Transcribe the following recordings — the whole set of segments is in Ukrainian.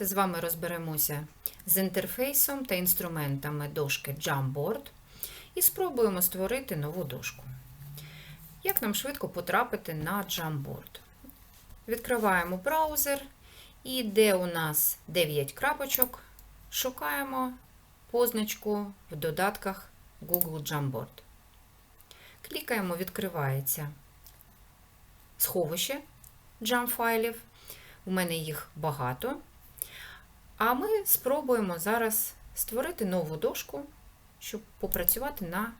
Давайте з вами розберемося з інтерфейсом та інструментами дошки Jamboard і спробуємо створити нову дошку. Як нам швидко потрапити на Jamboard? Відкриваємо браузер і де у нас 9 крапочок, шукаємо позначку в додатках Google Jamboard. Клікаємо, відкривається сховище Jam-файлів. У мене їх багато. А ми спробуємо зараз створити нову дошку, щоб попрацювати на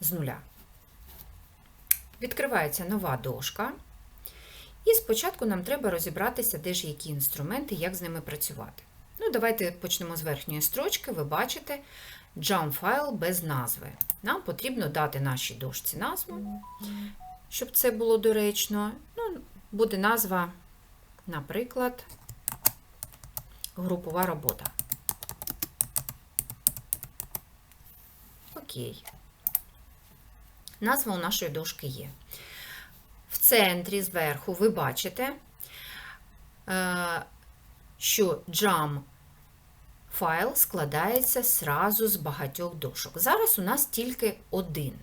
з нуля. Відкривається нова дошка. І спочатку нам треба розібратися, де ж які інструменти, як з ними працювати. Ну, давайте почнемо з верхньої строчки. Ви бачите jam файл без назви. Нам потрібно дати нашій дошці назву, щоб це було доречно. Ну, буде назва, наприклад, групова робота. Окей. Назва у нашої дошки є. В центрі зверху ви бачите, е, що jam файл складається зразу з багатьох дошок. Зараз у нас тільки один.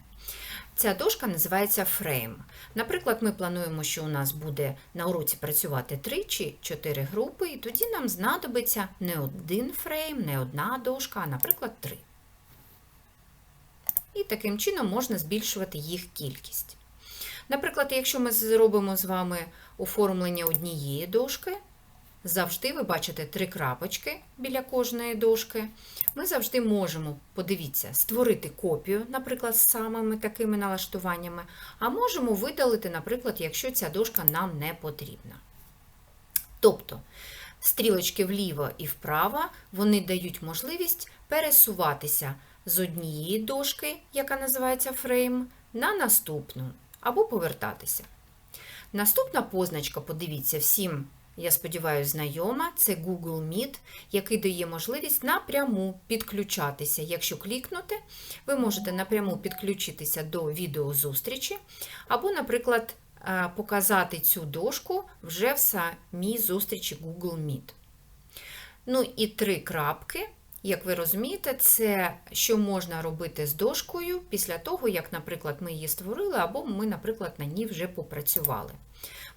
Ця дошка називається Frame. Наприклад, ми плануємо, що у нас буде на уроці працювати 3 чи 4 групи, і тоді нам знадобиться не один фрейм, не одна дошка, а, наприклад, 3. І таким чином можна збільшувати їх кількість. Наприклад, якщо ми зробимо з вами оформлення однієї дошки, завжди ви бачите три крапочки біля кожної дошки. Ми завжди можемо, подивіться, створити копію, наприклад, з самими такими налаштуваннями, а можемо видалити, наприклад, якщо ця дошка нам не потрібна. Тобто, стрілочки вліво і вправо вони дають можливість пересуватися з однієї дошки, яка називається фрейм, на наступну, або повертатися. Наступна позначка, подивіться, всім я сподіваюся, знайома, це Google Meet, який дає можливість напряму підключатися. Якщо клікнути, ви можете напряму підключитися до відеозустрічі, або, наприклад, показати цю дошку вже в самій зустрічі Google Meet. Ну і три крапки. Як ви розумієте, це що можна робити з дошкою після того, як, наприклад, ми її створили, або ми, наприклад, на ній вже попрацювали.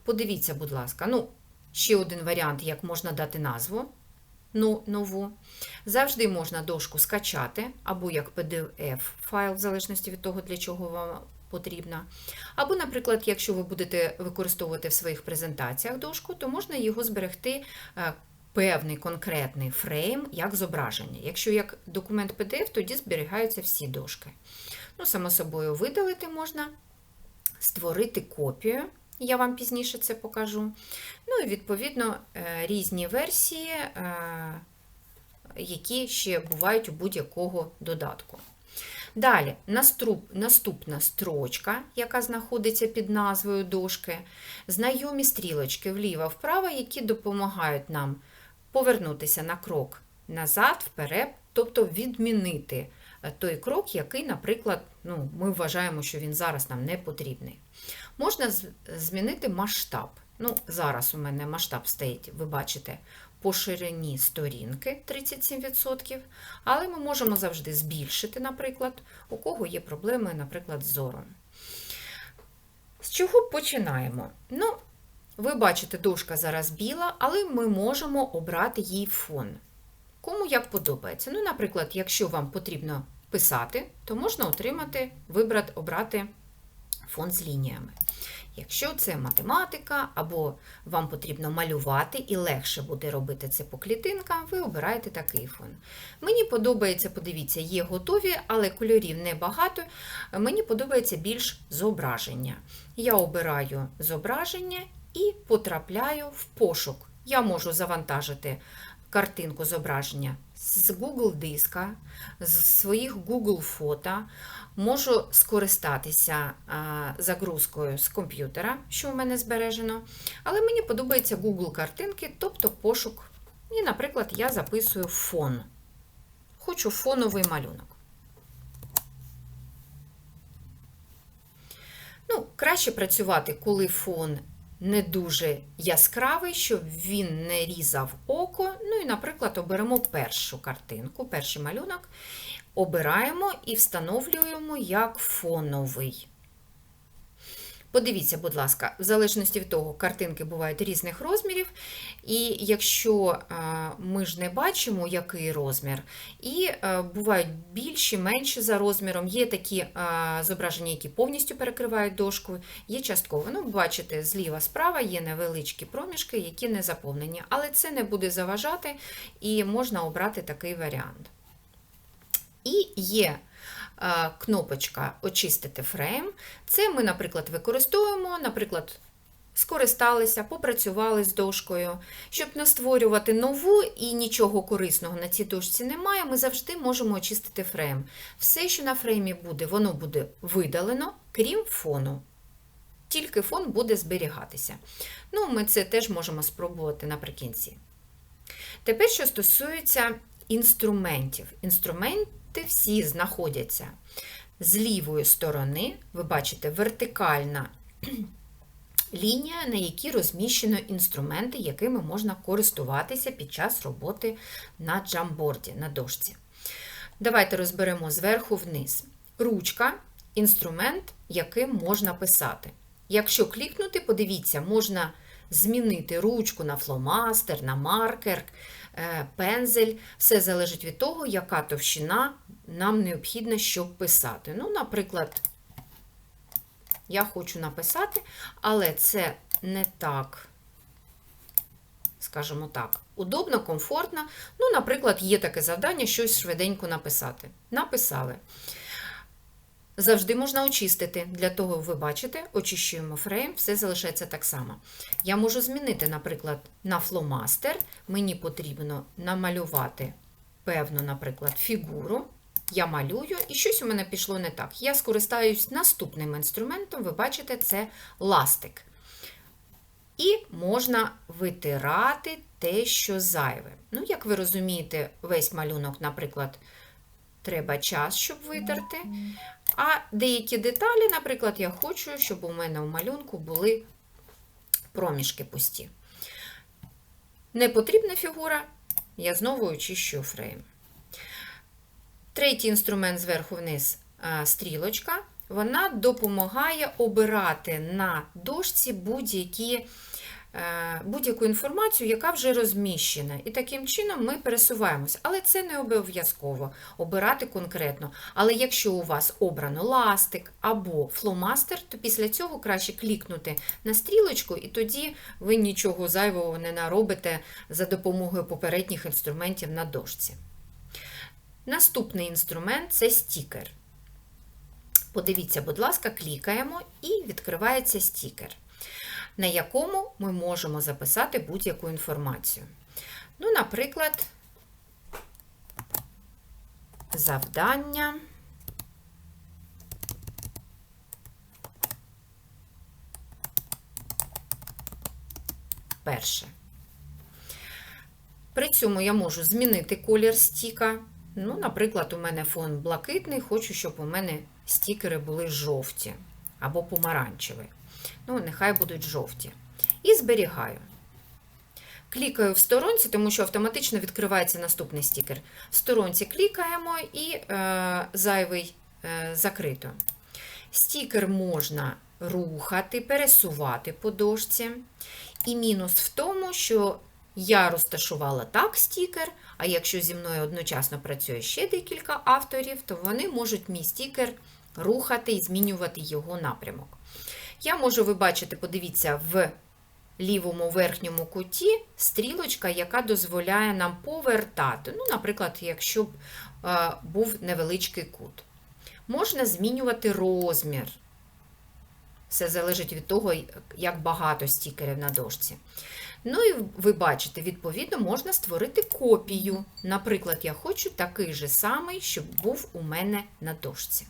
Подивіться, будь ласка, ну, Ще один варіант, як можна дати назву ну, нову. Завжди можна дошку скачати, або як PDF-файл, в залежності від того, для чого вам потрібно. Або, наприклад, якщо ви будете використовувати в своїх презентаціях дошку, то можна його зберегти е, певний конкретний фрейм як зображення. Якщо як документ PDF, тоді зберігаються всі дошки. Ну, Само собою, видалити можна, створити копію. Я вам пізніше це покажу. Ну і, відповідно, е, різні версії, е, які ще бувають у будь-якого додатку. Далі, наступна строчка, яка знаходиться під назвою дошки, знайомі стрілочки вліво-вправо, які допомагають нам повернутися на крок назад, вперед, тобто відмінити е, той крок, який, наприклад, ну, ми вважаємо, що він зараз нам не потрібний. Можна змінити масштаб. Ну, Зараз у мене масштаб стоїть, ви бачите, по ширині сторінки 37%, але ми можемо завжди збільшити, наприклад, у кого є проблеми, наприклад, з зором. З чого починаємо? Ну, ви бачите, дошка зараз біла, але ми можемо обрати їй фон. Кому як подобається. Ну, Наприклад, якщо вам потрібно писати, то можна отримати, вибрати, обрати фон з лініями. Якщо це математика, або вам потрібно малювати і легше буде робити це по клітинкам, ви обираєте такий фон. Мені подобається, подивіться, є готові, але кольорів небагато. Мені подобається більш зображення. Я обираю зображення і потрапляю в пошук. Я можу завантажити картинку зображення з Google диска, з своїх Google фото, можу скористатися загрузкою з комп'ютера, що в мене збережено. Але мені подобається Google картинки, тобто пошук. І, наприклад, я записую фон. Хочу фоновий малюнок. Ну, Краще працювати, коли фон не дуже яскравий, щоб він не різав око. Ну і, наприклад, оберемо першу картинку, перший малюнок, обираємо і встановлюємо як фоновий. Подивіться, будь ласка, в залежності від того, картинки бувають різних розмірів, і якщо е, ми ж не бачимо, який розмір, і е, бувають більші, менші за розміром, є такі е, зображення, які повністю перекривають дошку, є частково. Ну, бачите, зліва справа є невеличкі проміжки, які не заповнені, але це не буде заважати, і можна обрати такий варіант. І є кнопочка Очистити фрейм. Це ми, наприклад, використовуємо, наприклад, скористалися, попрацювали з дошкою. Щоб не створювати нову і нічого корисного на цій дошці немає, ми завжди можемо очистити фрейм. Все, що на фреймі буде, воно буде видалено, крім фону. Тільки фон буде зберігатися. Ну, Ми це теж можемо спробувати наприкінці. Тепер, що стосується інструментів. Інструмент всі знаходяться з лівої сторони, ви бачите, вертикальна лінія, на якій розміщено інструменти, якими можна користуватися під час роботи на джамборді, на дошці. Давайте розберемо зверху вниз. Ручка інструмент, яким можна писати. Якщо клікнути, подивіться, можна змінити ручку на фломастер, на маркер, пензель. Все залежить від того, яка товщина нам необхідна, щоб писати. Ну, наприклад, я хочу написати, але це не так, скажімо так, удобно, комфортно. Ну, наприклад, є таке завдання, щось швиденько написати. Написали. Завжди можна очистити. Для того, ви бачите, очищуємо фрейм, все залишається так само. Я можу змінити, наприклад, на фломастер. Мені потрібно намалювати певну, наприклад, фігуру. Я малюю, і щось у мене пішло не так. Я скористаюсь наступним інструментом, ви бачите, це ластик. І можна витирати те, що зайве. Ну, як ви розумієте, весь малюнок, наприклад, треба час, щоб витерти. А деякі деталі, наприклад, я хочу, щоб у мене в малюнку були проміжки пусті. Непотрібна фігура, я знову очищу фрейм. Третій інструмент зверху вниз стрілочка, вона допомагає обирати на дошці будь-які будь-яку інформацію, яка вже розміщена. І таким чином ми пересуваємось. Але це не обов'язково обирати конкретно. Але якщо у вас обрано ластик або фломастер, то після цього краще клікнути на стрілочку, і тоді ви нічого зайвого не наробите за допомогою попередніх інструментів на дошці. Наступний інструмент це стікер. Подивіться, будь ласка, клікаємо і відкривається стікер на якому ми можемо записати будь-яку інформацію. Ну, наприклад, завдання. Перше. При цьому я можу змінити колір стіка. Ну, Наприклад, у мене фон блакитний, хочу, щоб у мене стікери були жовті або помаранчеві ну, нехай будуть жовті. І зберігаю. Клікаю в сторонці, тому що автоматично відкривається наступний стікер. В сторонці клікаємо і е, зайвий е, закрито. Стікер можна рухати, пересувати по дошці. І мінус в тому, що я розташувала так стікер, а якщо зі мною одночасно працює ще декілька авторів, то вони можуть мій стікер рухати і змінювати його напрямок. Я можу ви бачите, подивіться, в лівому верхньому куті стрілочка, яка дозволяє нам повертати. Ну, Наприклад, якщо б е, був невеличкий кут. Можна змінювати розмір. Все залежить від того, як багато стікерів на дошці. Ну і ви бачите, відповідно, можна створити копію. Наприклад, я хочу такий же самий, щоб був у мене на дошці.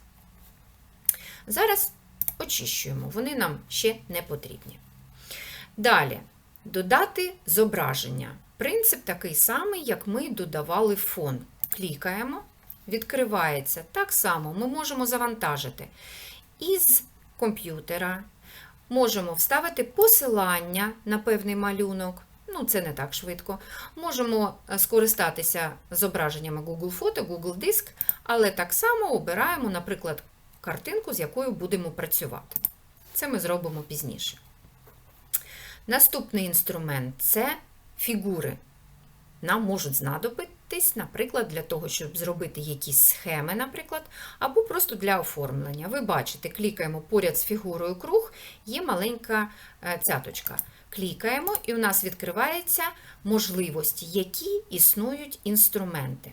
Зараз очищуємо, вони нам ще не потрібні. Далі, додати зображення. Принцип такий самий, як ми додавали фон. Клікаємо, відкривається. Так само ми можемо завантажити із комп'ютера, можемо вставити посилання на певний малюнок. Ну, це не так швидко. Можемо е, скористатися зображеннями Google Фото, Google Диск, але так само обираємо, наприклад, картинку, з якою будемо працювати. Це ми зробимо пізніше. Наступний інструмент це фігури. Нам можуть знадобитись, наприклад, для того, щоб зробити якісь схеми, наприклад, або просто для оформлення. Ви бачите, клікаємо поряд з фігурою круг, є маленька е, цяточка. Клікаємо, і у нас відкриваються можливості, які існують інструменти.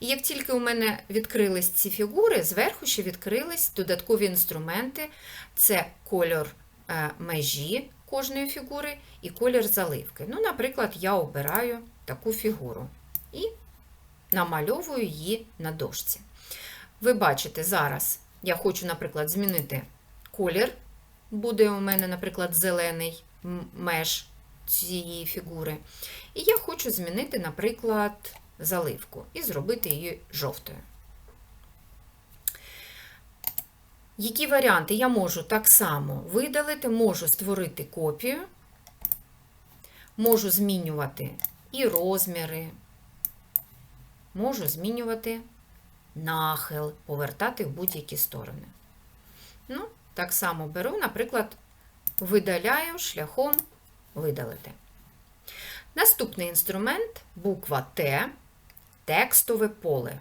І як тільки у мене відкрились ці фігури, зверху ще відкрились додаткові інструменти: це кольор е, межі кожної фігури і колір заливки. Ну, Наприклад, я обираю таку фігуру і намальовую її на дошці. Ви бачите, зараз я хочу, наприклад, змінити колір. Буде у мене, наприклад, зелений меж цієї фігури. І я хочу змінити, наприклад, заливку і зробити її жовтою. Які варіанти я можу так само видалити, можу створити копію, можу змінювати і розміри, можу змінювати нахил, повертати в будь-які сторони. Ну, так само беру, наприклад, видаляю шляхом видалити. Наступний інструмент буква Т, текстове поле.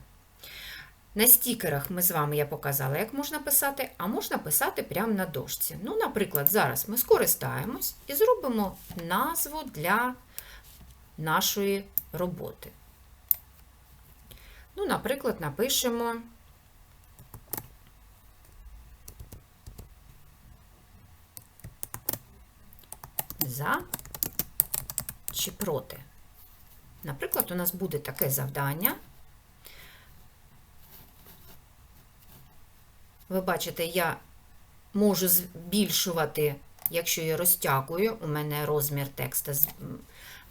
На стікерах ми з вами я показала, як можна писати, а можна писати прямо на дошці. Ну, наприклад, зараз ми скористаємось і зробимо назву для нашої роботи. Ну, наприклад, напишемо за чи проти. Наприклад, у нас буде таке завдання. Ви бачите, я можу збільшувати, якщо я розтягую, у мене розмір текста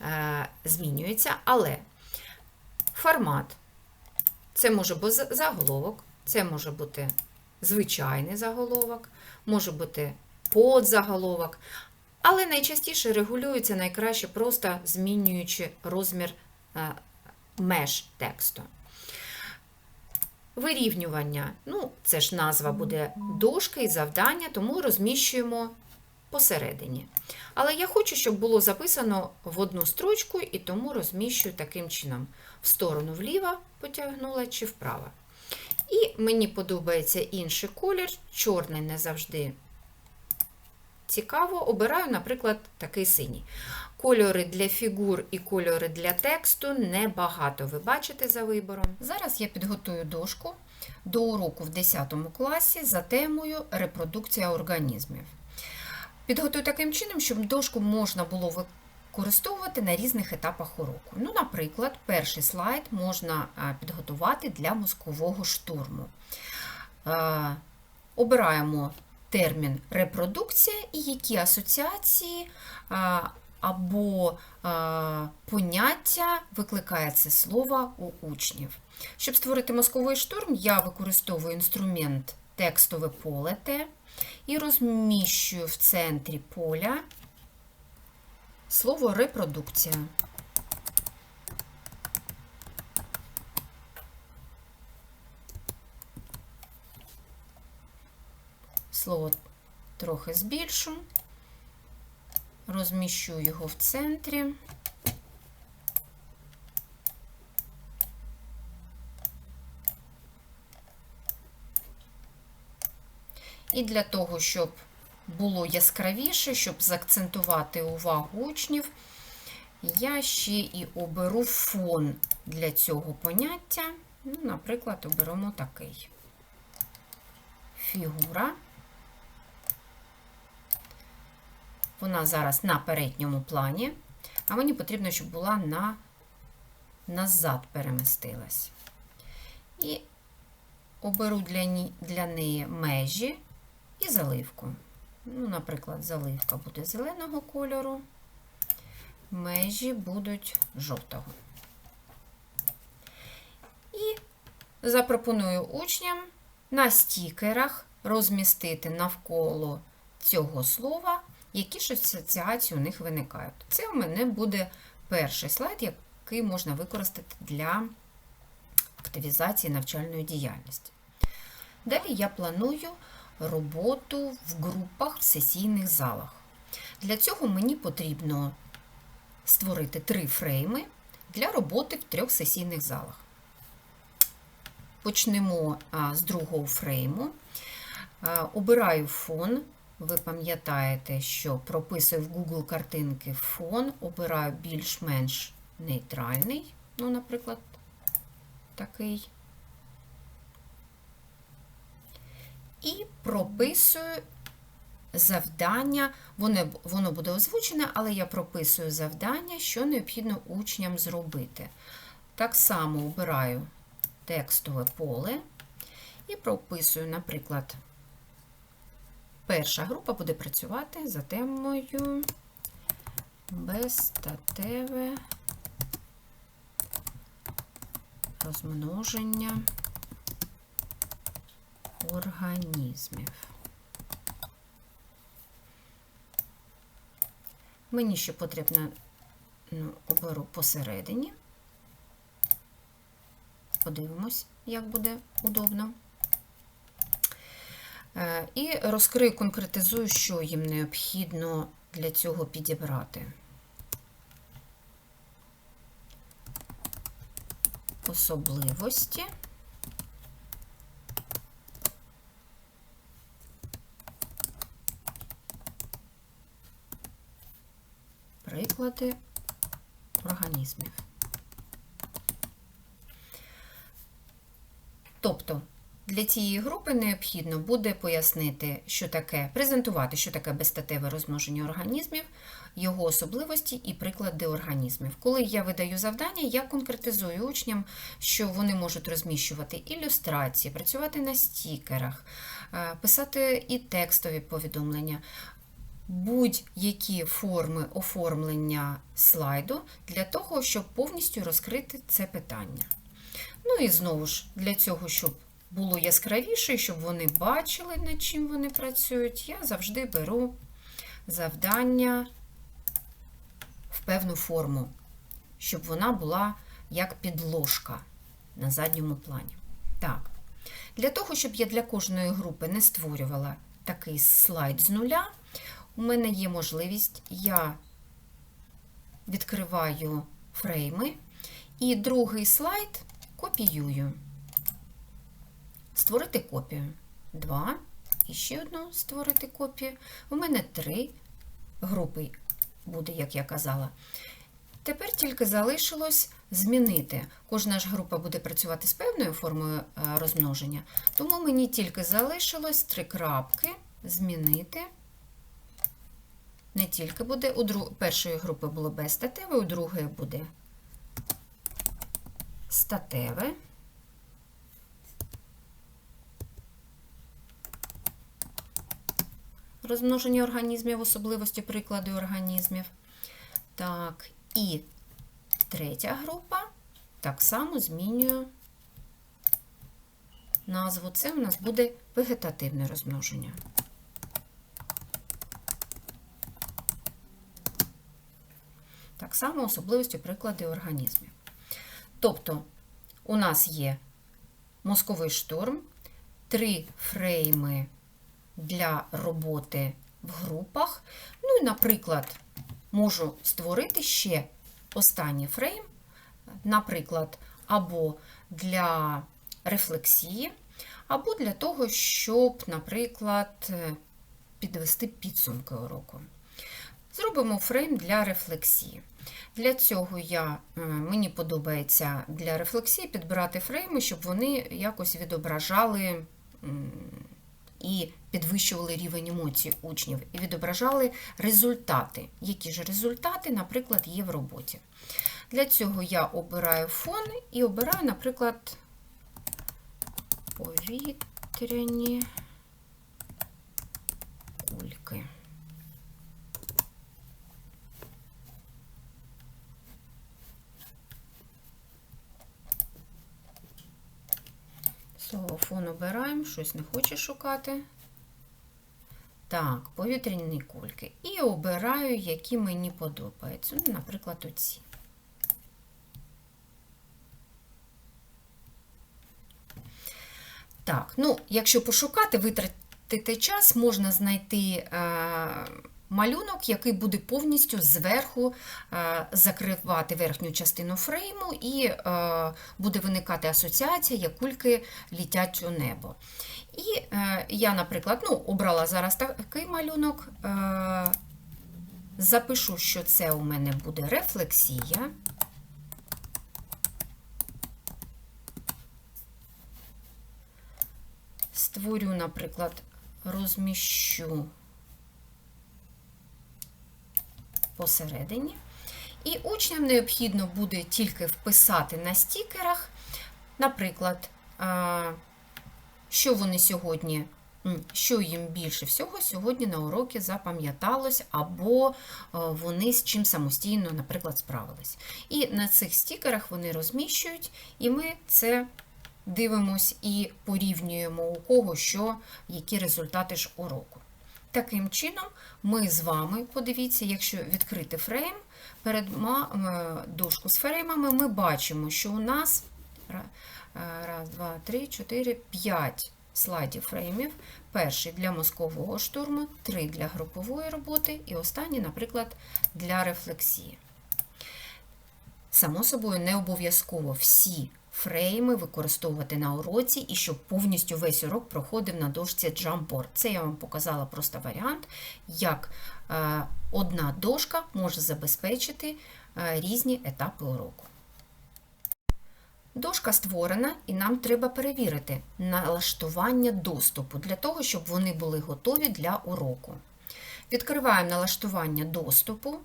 е, змінюється, але формат це може бути заголовок, це може бути звичайний заголовок, може бути подзаголовок, але найчастіше регулюється найкраще просто змінюючи розмір меж тексту. Вирівнювання. Ну, це ж назва буде дошки і завдання, тому розміщуємо посередині. Але я хочу, щоб було записано в одну строчку, і тому розміщую таким чином: в сторону вліво потягнула чи вправо. І мені подобається інший колір, чорний не завжди цікаво, обираю, наприклад, такий синій. Кольори для фігур і кольори для тексту небагато ви бачите за вибором. Зараз я підготую дошку до уроку в 10 класі за темою репродукція організмів. Підготую таким чином, щоб дошку можна було використовувати на різних етапах уроку. Ну, Наприклад, перший слайд можна підготувати для мозкового штурму. Обираємо термін репродукція і які асоціації або поняття викликає це слово у учнів. Щоб створити мозковий штурм, я використовую інструмент текстове поле Т і розміщую в центрі поля слово репродукція. Слово трохи збільшу, розміщу його в центрі. І для того, щоб було яскравіше, щоб заакцентувати увагу учнів, я ще і оберу фон для цього поняття. Ну, Наприклад, оберемо такий фігура. Вона зараз на передньому плані, а мені потрібно, щоб була на, назад перемістилась. І оберу для, для неї межі і заливку. Ну, Наприклад, заливка буде зеленого кольору, межі будуть жовтого. І запропоную учням на стікерах розмістити навколо цього слова, які ж асоціації у них виникають. Це у мене буде перший слайд, який можна використати для активізації навчальної діяльності. Далі я планую роботу в групах в сесійних залах. Для цього мені потрібно створити три фрейми для роботи в трьох сесійних залах. Почнемо з другого фрейму. Обираю фон. Ви пам'ятаєте, що прописую в Google картинки фон, обираю більш-менш нейтральний, ну, наприклад, такий. І прописую завдання, воно, воно буде озвучене, але я прописую завдання, що необхідно учням зробити. Так само обираю текстове поле і прописую, наприклад, перша група буде працювати за темою безстатеве розмноження організмів. Мені ще потрібно ну, оберу посередині. Подивимось, як буде удобно. Е, І розкрию, конкретизую, що їм необхідно для цього підібрати. Особливості. Приклади організмів. Тобто для цієї групи необхідно буде пояснити, що таке, презентувати, що таке безстатеве розмноження організмів, його особливості і приклади організмів. Коли я видаю завдання, я конкретизую учням, що вони можуть розміщувати ілюстрації, працювати на стікерах, е, писати і текстові повідомлення. Будь-які форми оформлення слайду для того, щоб повністю розкрити це питання. Ну і знову ж, для цього, щоб було яскравіше, щоб вони бачили, над чим вони працюють, я завжди беру завдання в певну форму, щоб вона була як підложка на задньому плані. Так, для того, щоб я для кожної групи не створювала такий слайд з нуля, у мене є можливість, я відкриваю фрейми і другий слайд копіюю. Створити копію. Два. І ще одну створити копію. У мене три групи буде, як я казала. Тепер тільки залишилось змінити. Кожна ж група буде працювати з певною формою розмноження, тому мені тільки залишилось три крапки змінити. Не тільки буде, у друг... першої групи було безстатеве, у другої буде статеве. Розмноження організмів, особливості приклади організмів. Так, і третя група так само змінюю назву. Це у нас буде вегетативне розмноження. Так само особливості приклади організмів. Тобто, у нас є мозковий шторм, три фрейми для роботи в групах. Ну і, наприклад, можу створити ще останній фрейм, наприклад, або для рефлексії, або для того, щоб, наприклад, підвести підсумки уроку. Зробимо фрейм для рефлексії. Для цього я, мені подобається для рефлексії підбирати фрейми, щоб вони якось відображали і підвищували рівень емоцій учнів, і відображали результати. Які ж результати, наприклад, є в роботі. Для цього я обираю фон і обираю, наприклад, повітряні кульки. Слово фон обираємо, щось не хоче шукати. Так, повітряні кульки. І обираю, які мені подобаються. Ну, наприклад, оці. Так, ну, якщо пошукати, витратити час, можна знайти е, малюнок, який буде повністю зверху е, закривати верхню частину фрейму, і е, буде виникати асоціація, як кульки літять у небо. І е, я, наприклад, ну, обрала зараз такий малюнок, запишу, що це у мене буде рефлексія. Створю, наприклад, розміщу посередині. І учням необхідно буде тільки вписати на стікерах, наприклад, е, що вони сьогодні, що їм більше всього сьогодні на уроки запам'яталось, або е, вони з чим самостійно, наприклад, справились. І на цих стікерах вони розміщують, і ми це дивимось і порівнюємо у кого що, які результати ж уроку. Таким чином, ми з вами, подивіться, якщо відкрити фрейм, перед е, з фреймами, ми бачимо, що у нас е, раз, два, три, чотири, п'ять слайдів фреймів. Перший для мозкового штурму, три для групової роботи і останній, наприклад, для рефлексії. Само собою, не обов'язково всі фрейми використовувати на уроці і щоб повністю весь урок проходив на дошці Jamboard. Це я вам показала просто варіант, як е, одна дошка може забезпечити е, різні етапи уроку. Дошка створена, і нам треба перевірити налаштування доступу для того, щоб вони були готові для уроку. Відкриваємо налаштування доступу.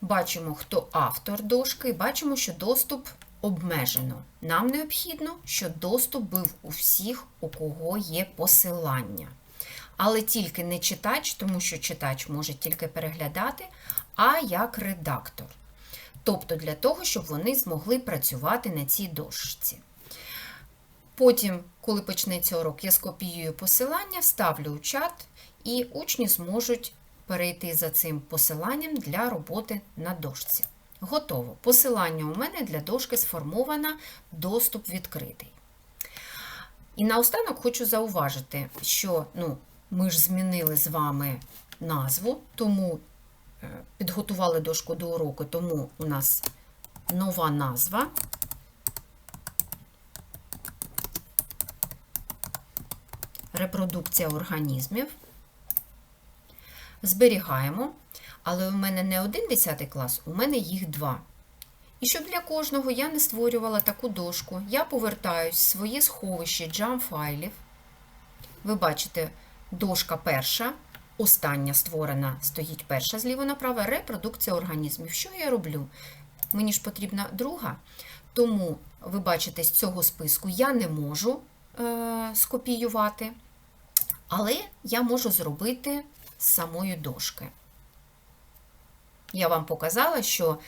Бачимо, хто автор дошки, і бачимо, що доступ обмежено. Нам необхідно, щоб доступ був у всіх, у кого є посилання. Але тільки не читач, тому що читач може тільки переглядати, а як редактор. Тобто для того, щоб вони змогли працювати на цій дошці. Потім, коли почнеться урок, я скопіюю посилання, вставлю у чат, і учні зможуть перейти за цим посиланням для роботи на дошці. Готово. Посилання у мене для дошки сформовано, доступ відкритий. І наостанок хочу зауважити, що ну, ми ж змінили з вами назву, тому е, підготували дошку до уроку, тому у нас нова назва. Репродукція організмів. Зберігаємо. Але у мене не один 10 клас, у мене їх два. І щоб для кожного я не створювала таку дошку, я повертаюсь в своє сховище jam файлів. Ви бачите, дошка перша, остання створена, стоїть перша зліва направо, репродукція організмів. Що я роблю? Мені ж потрібна друга, тому ви бачите, з цього списку я не можу е, скопіювати, але я можу зробити з самої дошки. Я вам показала, що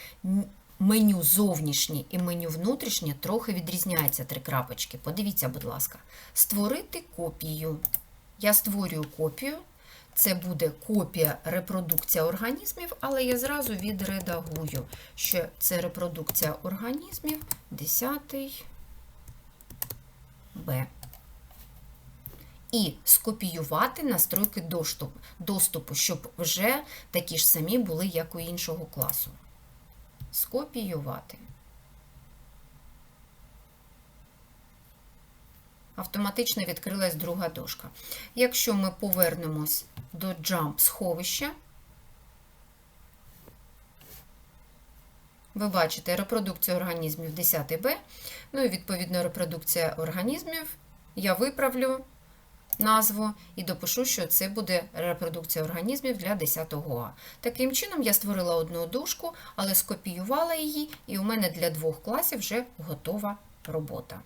меню зовнішнє і меню внутрішнє трохи відрізняється три крапочки. Подивіться, будь ласка, створити копію. Я створюю копію. Це буде копія репродукція організмів, але я зразу відредагую, що це репродукція організмів 10 Б і скопіювати настройки доступу, щоб вже такі ж самі були, як у іншого класу. Скопіювати. Автоматично відкрилась друга дошка. Якщо ми повернемось до Jump сховища, ви бачите репродукцію організмів 10Б, ну і відповідно репродукція організмів я виправлю назву і допишу, що це буде репродукція організмів для 10-го А. Таким чином, я створила одну дужку, але скопіювала її, і у мене для двох класів вже готова робота.